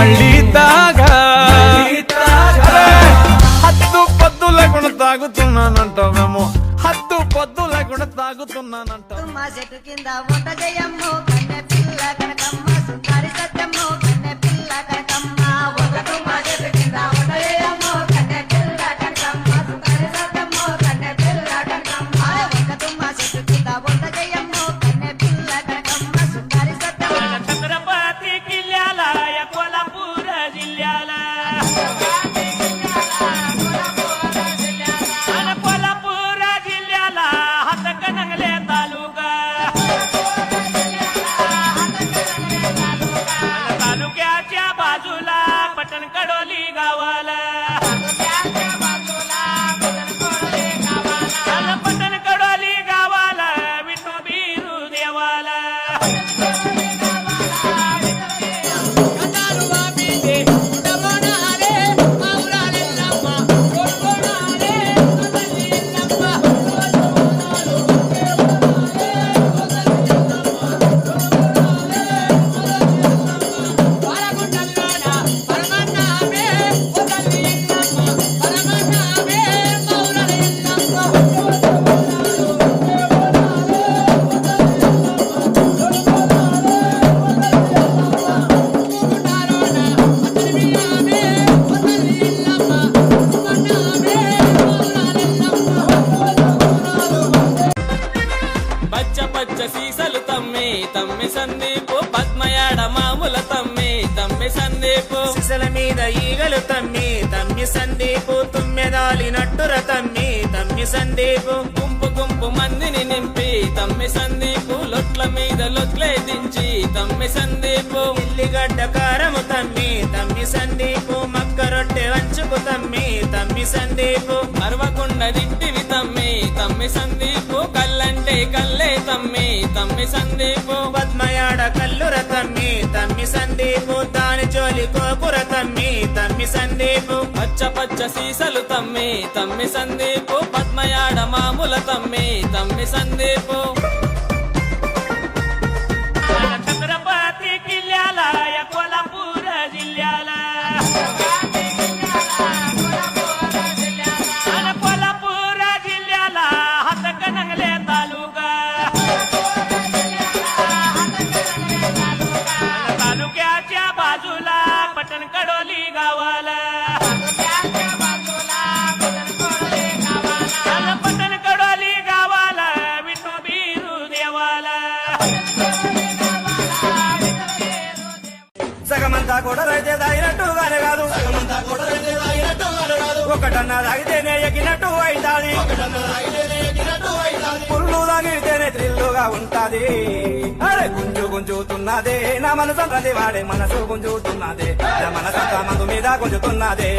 మళ్ళీ తాగా. హద్దు పద్దు లేకుండా తాగుతున్నానంటావేమో. హద్దు పద్దు లేకుండా తాగుతున్నానంటావు. మా చెట్టు కింద వంట చేయమ్మో కన్నె పిల్ల కనకమ్మ సుందరి సత్యమ్మో కన్నె Thank you. సందీపు మీద ఈగలు తమ్మి తమ్మి సందీపు తుమ్మెదాలి నట్టుర తమ్మి తమ్మి సందీపు గుంపు గుంపు మందిని నింపి తమ్మి సందీపు లొట్ల మీద లొట్లే దించి తమ్మి సందీపు ఇల్లిగడ్డ కారము తమ్మి తమ్మి సందీపు మక్క రొట్టె వంచుకు తమ్మి తమ్మి సందీపు మరవకుండా దిట్టివి తమ్మి తమ్మి సందీపు కల్లంటే కల్లే తమ్మి తమ్మి సందీపు పద్మయాడ కల్లుర తమ్మి తమ్మి సందీపు దాని జోలి కోపుర తమ్మి తమ్మి సందీపు పచ్చ పచ్చ సీసలు తమ్మి తమ్మి సందీపు పద్మయాడ మామూల తమ్మి తమ్మి సందీపు సగమంతా సగమంతా కొడరైతే తాగినట్టుగానే కాదు. ఒకటన్నా తాగితేనే ఎక్కినట్టు అయితాది. పుల్లు తాగితేనే త్రిల్లుగా ఉంటాది. అరే గుంజు గుంజుతున్నదే. నా మనసు ప్రతి వాడే మనసు గుంజుతున్నదే. నా మనసంతా మందు మీద గుంజుతున్నదే.